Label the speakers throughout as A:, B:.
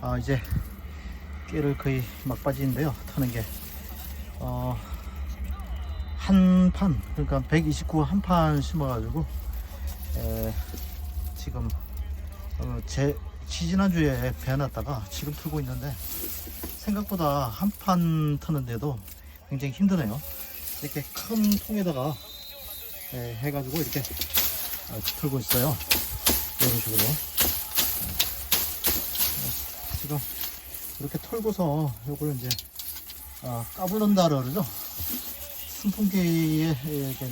A: 아, 이제 깨를 거의 막바지인데요. 터는 게. 어, 한 판, 그러니까 129 한 판 심어가지고, 에, 지금, 어, 제, 지지난주에 배워놨다가 지금 틀고 있는데, 생각보다 한판 트는데도 굉장히 힘드네요. 이렇게 큰 통에다가 에, 해가지고 이렇게 어, 틀고 있어요. 이런 식으로. 어, 지금 이렇게 털고서 요걸 이제 아, 까불른다 그러죠. 선풍기에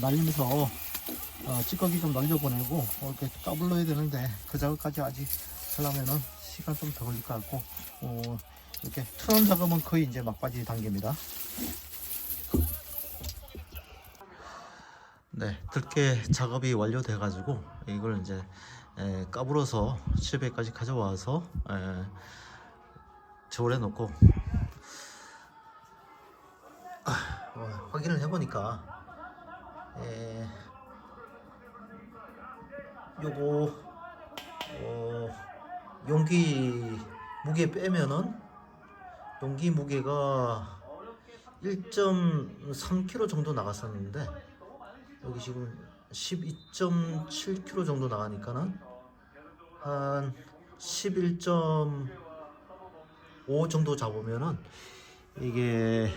A: 날리면서 어, 찌꺼기 좀 날려보내고 어, 이렇게 까불러야 되는데 그 작업까지 아직 하려면은 시간 좀 더 걸릴 것 같고 어, 이렇게 트는 작업은 거의 이제 막바지 단계입니다. 네, 들깨 작업이 완료돼 가지고 이걸 이제 에, 까불어서 집에까지 가져와서 에, 저울에 놓고. 아, 어, 확인을 해보니까. 에, 요거 어, 용기 무게 빼면은 용기 무게가 1.3kg 정도 나갔었는데 여기 지금 12.7kg 정도 나가니까는 한 11.5 정도 잡으면은 이게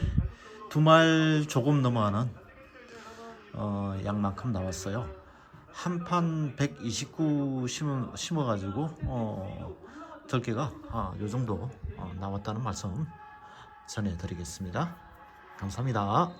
A: 두 말 조금 넘어가는 어, 양만큼 나왔어요. 한 판 129 심어, 심어가지고 어, 들깨가 아, 요 정도 어, 나왔다는 말씀 전해드리겠습니다. 감사합니다.